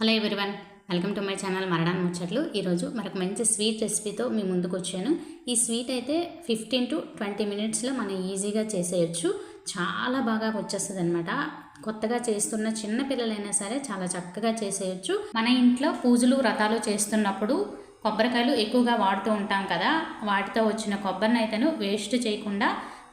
Hello everyone welcome to my channel మరడాన్ ముచ్చట్లు. ఈరోజు మరొక మంచి స్వీట్ రెసిపీతో మీ ముందుకు వచ్చాను ఈ స్వీట్ అయితే ఫిఫ్టీన్ టు ట్వంటీ మినిట్స్లో మనం ఈజీగా చేసేయచ్చు. చాలా బాగా వచ్చేస్తుంది అనమాట కొత్తగా చేస్తున్న చిన్న పిల్లలైనా సరే చాలా చక్కగా చేసేయచ్చు. మన ఇంట్లో పూజలు వ్రతాలు చేస్తున్నప్పుడు కొబ్బరికాయలు ఎక్కువగా వాడుతూ ఉంటాం కదా. వాటితో వచ్చిన కొబ్బరిని అయితేను వేస్ట్ చేయకుండా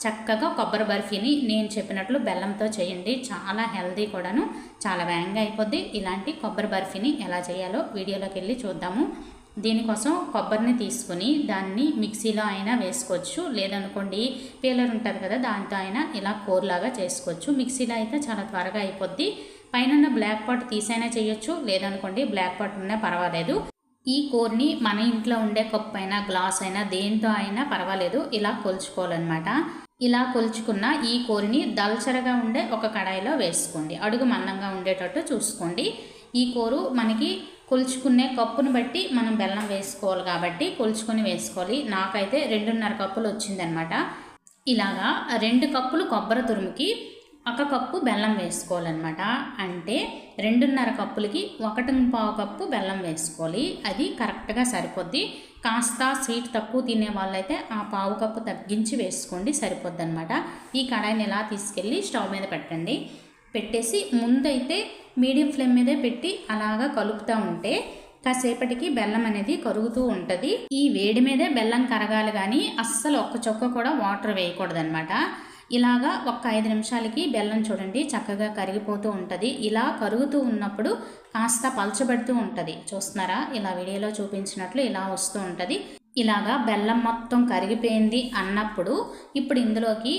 చక్కగా కొబ్బరి బర్ఫీని నేను చెప్పినట్లు బెల్లంతో చేయండి. చాలా హెల్దీ కూడాను. చాలా వేగంగా అయిపోద్ది. ఇలాంటి కొబ్బరి బర్ఫీని ఎలా చేయాలో వీడియోలోకి వెళ్ళి చూద్దాము. దీనికోసం కొబ్బరిని తీసుకొని దాన్ని మిక్సీలో అయినా వేసుకోవచ్చు. లేదనుకోండి పీలర్ ఉంటుంది కదా దాంతో అయినా ఇలా కూరలాగా చేసుకోవచ్చు. మిక్సీలో అయితే చాలా త్వరగా అయిపోద్ది. పైన బ్లాక్ పాట్ తీసైనా చేయొచ్చు. లేదనుకోండి బ్లాక్ పాట్ ఉన్నా పర్వాలేదు. ఈ కోర్ని మన ఇంట్లో ఉండే కప్పు అయినా గ్లాస్ అయినా దేంతో అయినా పర్వాలేదు. ఇలా కొలుచుకోవాలన్నమాట. ఇలా కొలుచుకున్న ఈ కోరిని దల్చరగా ఉండే ఒక కడాయిలో వేసుకోండి. అడుగు మందంగా ఉండేటట్టు చూసుకోండి. ఈ కూరు మనకి కొలుచుకునే కప్పును బట్టి మనం బెల్లం వేసుకోవాలి కాబట్టి కొలుచుకొని వేసుకోవాలి. నాకైతే రెండున్నర కప్పులు వచ్చిందనమాట ఇలాగా రెండు కప్పులు కొబ్బరి తురుముకి ఒక కప్పు బెల్లం వేసుకోవాలన్నమాట. అంటే రెండున్నర కప్పులకి ఒకటి పావు కప్పు బెల్లం వేసుకోవాలి. అది కరెక్ట్గా సరిపోద్ది. కాస్త స్వీట్ తక్కువ తినే వాళ్ళైతే ఆ పావు కప్పు తగ్గించి వేసుకోండి సరిపోద్ది అనమాట ఈ కడాయిని ఇలా తీసుకెళ్ళి స్టవ్ మీద పెట్టండి. పెట్టేసి ముందైతే మీడియం ఫ్లేమ్ మీదే పెట్టి అలాగా కలుపుతూ ఉంటే కాసేపటికి బెల్లం అనేది కరుగుతూ ఉంటుంది. ఈ వేడి మీదే బెల్లం కరగాలి కానీ అస్సలు ఒక్క చొక్క కూడా వాటర్ వేయకూడదనమాట ఇలాగా ఒక ఐదు నిమిషాలకి బెల్లం చూడండి చక్కగా కరిగిపోతూ ఉంటుంది. ఇలా కరుగుతూ ఉన్నప్పుడు కాస్త పలచబడుతూ ఉంటుంది. చూస్తున్నారా? ఇలా వీడియోలో చూపించినట్లు ఇలా వస్తూ ఉంటుంది. ఇలాగా బెల్లం మొత్తం కరిగిపోయింది అన్నప్పుడు ఇప్పుడు ఇందులోకి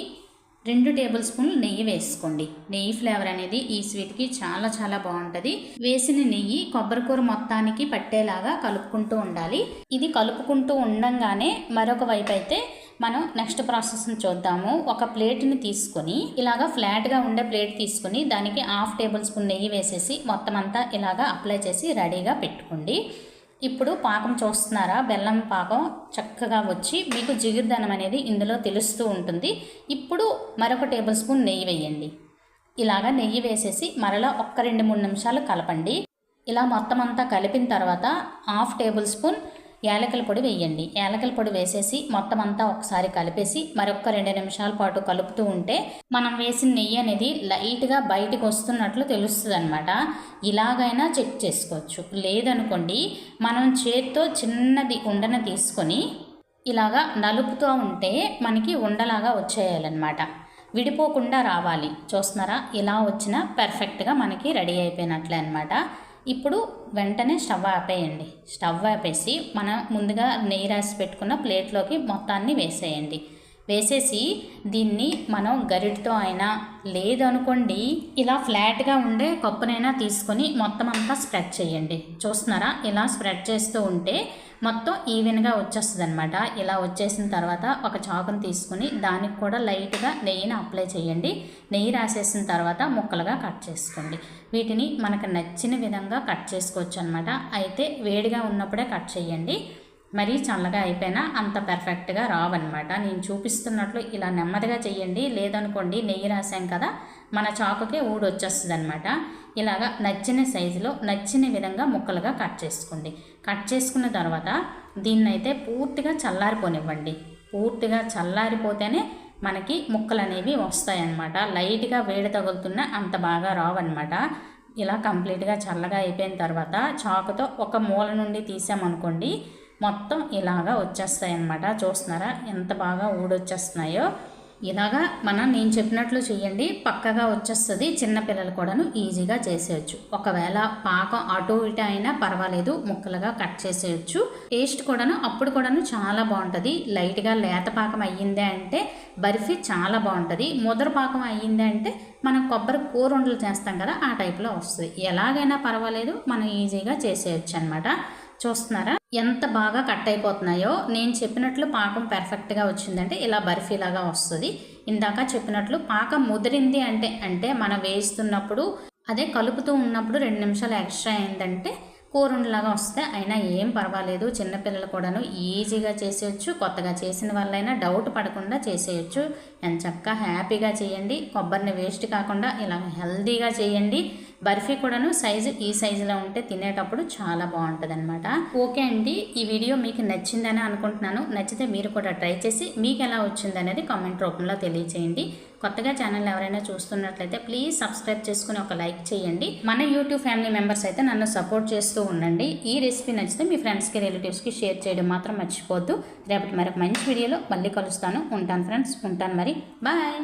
రెండు టేబుల్ స్పూన్లు నెయ్యి వేసుకోండి. నెయ్యి ఫ్లేవర్ అనేది ఈ స్వీట్కి చాలా చాలా బాగుంటుంది. వేసిన నెయ్యి కొబ్బరికూర మొత్తానికి పట్టేలాగా కలుపుకుంటూ ఉండాలి. ఇది కలుపుకుంటూ ఉండంగానే మరొక వైపు అయితే మనం నెక్స్ట్ ప్రాసెస్ని చూద్దాము. ఒక ప్లేట్ని తీసుకొని ఇలాగా ఫ్లాట్గా ఉండే ప్లేట్ తీసుకొని దానికి హాఫ్ టేబుల్ స్పూన్ నెయ్యి వేసేసి మొత్తం అంతా ఇలాగా అప్లై చేసి రెడీగా పెట్టుకోండి. ఇప్పుడు పాకం చూస్తున్నారా? బెల్లం పాకం చక్కగా వచ్చి మీకు జిగురుదనం అనేది ఇందులో తెలుస్తూ ఉంటుంది. ఇప్పుడు మరొక టేబుల్ స్పూన్ నెయ్యి వేయండి. ఇలాగా నెయ్యి వేసేసి మరలా ఒక్క రెండు మూడు నిమిషాలు కలపండి. ఇలా మొత్తం అంతా కలిపిన తర్వాత హాఫ్ టేబుల్ స్పూన్ యాలకల పొడి వేయండి. యాలకల పొడి వేసేసి మొత్తం అంతా ఒకసారి కలిపేసి మరొక రెండు నిమిషాల పాటు కలుపుతూ ఉంటే మనం వేసిన నెయ్యి అనేది లైట్గా బయటకు వస్తున్నట్లు తెలుస్తుంది అనమాట ఇలాగైనా చెక్ చేసుకోవచ్చు. లేదనుకోండి మనం చేత్తో చిన్నది ఉండన తీసుకొని ఇలాగా నలుపుతూ ఉంటే మనకి ఉండలాగా వచ్చేయాలన్నమాట. విడిపోకుండా రావాలి. చూస్తున్నారా? ఇలా వచ్చినా పర్ఫెక్ట్గా మనకి రెడీ అయిపోయినట్లే అనమాట ఇప్పుడు వెంటనే స్టవ్ ఆపేయండి. స్టవ్ ఆపేసి మనం ముందుగా నెయ్యి రాసి పెట్టుకున్న ప్లేట్లోకి మొత్తాన్ని వేసేయండి. వేసేసి దీన్ని మనం గరిటతో అయినా లేదనుకోండి ఇలా ఫ్లాట్గా ఉండే కప్పునైనా తీసుకొని మొత్తం అంతా స్ప్రెడ్ చేయండి. చూస్తున్నారా? ఇలా స్ప్రెడ్ చేస్తూ ఉంటే మొత్తం ఈవెన్గా వచ్చేస్తుంది అనమాట ఇలా వచ్చేసిన తర్వాత ఒక చాకుని తీసుకుని దానికి కూడా లైట్గా నెయ్యిని అప్లై చేయండి. నెయ్యి రాసేసిన తర్వాత ముక్కలుగా కట్ చేసుకోండి. వీటిని మనకు నచ్చిన విధంగా కట్ చేసుకోవచ్చు అనమాట అయితే వేడిగా ఉన్నప్పుడే కట్ చేయండి. మరీ చల్లగా అయిపోయినా అంత పర్ఫెక్ట్గా రావన్నమాట. నేను చూపిస్తున్నట్లు ఇలా నెమ్మదిగా చేయండి లేదనుకోండి నెయ్యి రాసాం కదా మన చాకుకే ఊడి వచ్చేస్తుంది అనమాట ఇలాగా నచ్చిన సైజులో నచ్చిన విధంగా ముక్కలుగా కట్ చేసుకోండి. కట్ చేసుకున్న తర్వాత దీన్నైతే పూర్తిగా చల్లారిపోనివ్వండి. పూర్తిగా చల్లారిపోతేనే మనకి ముక్కలు అనేవి వస్తాయన్నమాట. లైట్గా వేడి తగులుతున్న అంత బాగా రావన్నమాట. ఇలా కంప్లీట్గా చల్లగా అయిపోయిన తర్వాత చాకుతో ఒక మూల నుండి తీసామనుకోండి మొత్తం ఇలాగా వచ్చేస్తాయి అన్నమాట చూస్తున్నారా? ఎంత బాగా ఊడొచ్చేస్తున్నాయో. ఇలాగా మనం నేను చెప్పినట్లు చేయండి. పక్కగా వచ్చేస్తుంది. చిన్నపిల్లలు కూడాను ఈజీగా చేసేయచ్చు. ఒకవేళ పాకం అటు ఇటు అయినా పర్వాలేదు. ముక్కలుగా కట్ చేసేయచ్చు. టేస్ట్ కూడాను అప్పుడు కూడాను చాలా బాగుంటుంది. లైట్గా లేత పాకం అయ్యిందే అంటే బర్ఫీ చాలా బాగుంటుంది. ముదర పాకం అయ్యిందే అంటే మనం కొబ్బరి కూర వండలు చేస్తాం కదా ఆ టైప్లో వస్తుంది. ఎలాగైనా పర్వాలేదు. మనం ఈజీగా చేసేయచ్చు అనమాట చూస్తున్నారా? ఎంత బాగా కట్ అయిపోతున్నాయో నేను చెప్పినట్లు పాకం పర్ఫెక్ట్గా వచ్చిందంటే ఇలా బర్ఫీలాగా వస్తుంది. ఇందాక చెప్పినట్లు పాకం ముదిరింది అంటే అంటే మనం వేస్తున్నప్పుడు అదే కలుపుతూ ఉన్నప్పుడు రెండు నిమిషాలు ఎక్స్ట్రా అయిందంటే కూరుండలాగా వస్తే అయినా ఏం పర్వాలేదు. చిన్నపిల్లలు కూడాను ఈజీగా చేసేయచ్చు. కొత్తగా చేసిన వాళ్ళైనా డౌట్ పడకుండా చేసేయచ్చు. ఎంత చక్కగా హ్యాపీగా చేయండి. కొబ్బరిని వేస్ట్ కాకుండా ఇలా హెల్దీగా చేయండి. బర్ఫీ కూడాను సైజు ఈ సైజులో ఉంటే తినేటప్పుడు చాలా బాగుంటుంది అనమాట ఓకే అండి ఈ వీడియో మీకు నచ్చిందని అనుకుంటున్నాను. నచ్చితే మీరు కూడా ట్రై చేసి మీకు ఎలా వచ్చింది అనేది కామెంట్ రూపంలో తెలియజేయండి కొత్తగా ఛానల్ ఎవరైనా చూస్తున్నట్లయితే ప్లీజ్ సబ్స్క్రైబ్ చేసుకుని ఒక లైక్ చేయండి. మన యూట్యూబ్ ఫ్యామిలీ మెంబర్స్ అయితే నన్ను సపోర్ట్ చేస్తూ ఉండండి. ఈ రెసిపీ నచ్చితే మీ ఫ్రెండ్స్కి రిలేటివ్స్కి షేర్ చేయడం మాత్రం మర్చిపోద్దు రేపటి మరొక మంచి వీడియోలో మళ్ళీ కలుస్తాను. ఉంటాను ఫ్రెండ్స్ ఉంటాను మరి. బాయ్!